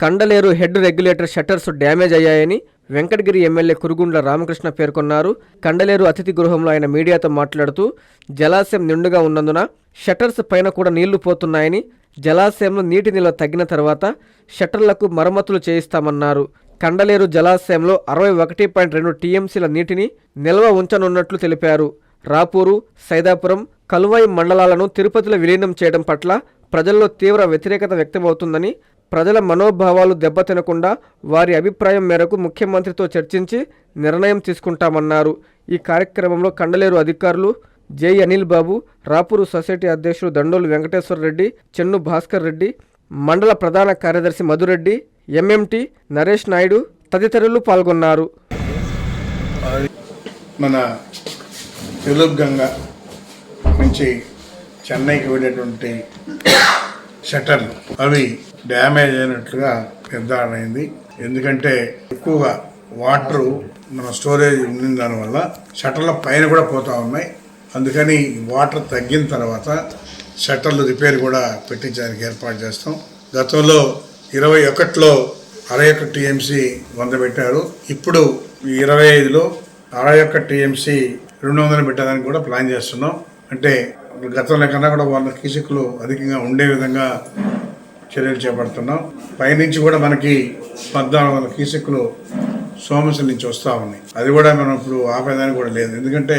Kandaleru head regulator shutters damage అయ్యాయని Venkatagiri MLA Kurugondla Ramakrishna పేర్కొన్నారు. కండలేరు అతిథి గృహంలో ఆయన మీడియాతో మాట్లాడుతూ జలాశయం నిండుగా ఉన్నందున షట్టర్స్ పైన కూడా నీళ్ళు పోతున్నాయని జలాశయంలో నీటి నిల్వ తగ్గిన తర్వాత షట్టర్లకు మరమ్మతులు చేయిస్తామన్నారు. కండలేరు జలాశయంలో అరవై ఒకటి పాయింట్ రెండు టీఎంసీల నీటిని నిల్వ ఉంచనున్నట్లు తెలిపారు. రాపూరు సైదాపురం కలువాయి మండలాలను తిరుపతిలో విలీనం చేయడం పట్ల ప్రజల్లో తీవ్ర వ్యతిరేకత వ్యక్తమవుతుందని ప్రజల మనోభావాలు దెబ్బతినకుండా వారి అభిప్రాయం మేరకు ముఖ్యమంత్రితో చర్చించి నిర్ణయం తీసుకుంటామన్నారు. ఈ కార్యక్రమంలో కండలేరు అధికారులు జై. అనిల్ బాబు రాపూరు సొసైటీ అధ్యక్షుడు దండోలు వెంకటేశ్వర రెడ్డి చెన్ను భాస్కర్ రెడ్డి మండల ప్రధాన కార్యదర్శి మధురెడ్డి ఎంఎంటి నరేష్ నాయుడు తదితరులు పాల్గొన్నారు. మన తెలుగు గంగ నుంచి చెన్నైకి వెళ్ళేటువంటి షటర్లు అవి డ్యామేజ్ అయినట్లుగా నిర్ధారణ అయింది ఎందుకంటే ఎక్కువగా వాటర్ మన స్టోరేజ్ ఉండిన దానివల్ల షట్టర్ల పైన కూడా పోతూ ఉన్నాయి. అందుకని వాటర్ తగ్గిన తర్వాత షట్టర్లు రిపేర్ కూడా పెట్టించడానికి ఏర్పాటు చేస్తాం. గతంలో ఇరవై ఒకటిలో అరవై ఒక్క టీఎంసీ వంద పెట్టారు. ఇప్పుడు ఇరవై ఐదులో అరవై ఒక్క టీఎంసీ రెండు వందలు పెట్టడానికి కూడా ప్లాన్ చేస్తున్నాం. అంటే గతంలో కన్నా కూడా వంద కీసుకులు అధికంగా ఉండే విధంగా చర్యలు చేపడుతున్నాం. పైనుంచి కూడా మనకి పద్నాలుగు వందల కీసెక్కులు సోమశ నుంచి వస్తూ ఉన్నాయి. అది కూడా మనం ఇప్పుడు ఆపేదానికి కూడా లేదు. ఎందుకంటే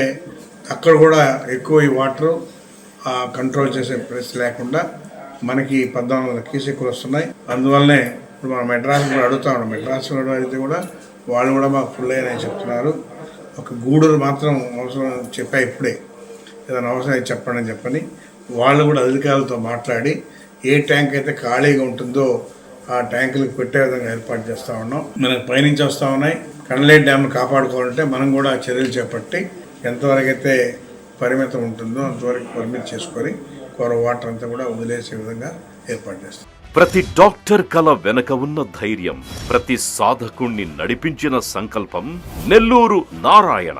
అక్కడ కూడా ఎక్కువ ఈ వాటర్ కంట్రోల్ చేసే పరిస్థితి లేకుండా మనకి పద్నాలుగు వందల కీసెక్కులు వస్తున్నాయి. అందువల్లనే ఇప్పుడు మనం మెడ్రాస్ కూడా అడుగుతా ఉన్నాం. మెడ్రాస్ కూడా అయితే కూడా వాళ్ళు కూడా మాకు ఫుల్ అయినాయని చెప్తున్నారు. ఒక గూడూరు మాత్రం అవసరం చెప్పా ఇప్పుడే. ఏదైనా అవసరం చెప్పండి అని చెప్పని వాళ్ళు కూడా అధికారులతో మాట్లాడి ఏ ట్యాంక్ అయితే ఖాళీగా ఉంటుందో ఆ ట్యాంకులకు పెట్టే విధంగా ఏర్పాటు చేస్తూ ఉన్నాం. మనకు పైనుంచి వస్తూ ఉన్నాయి. కండ్లేట్ డ్యామ్ను కాపాడుకోవాలంటే మనం కూడా చర్యలు చేపట్టి ఎంతవరకు అయితే పరిమితం ఉంటుందో అంతవరకు పరిమితి చేసుకొని కొర వాటర్ అంతా కూడా వదిలేసే విధంగా ఏర్పాటు చేస్తాం. ప్రతి డాక్టర్ కల వెనక ఉన్న ధైర్యం ప్రతి సాధకుణ్ణి నడిపించిన సంకల్పం నెల్లూరు నారాయణ.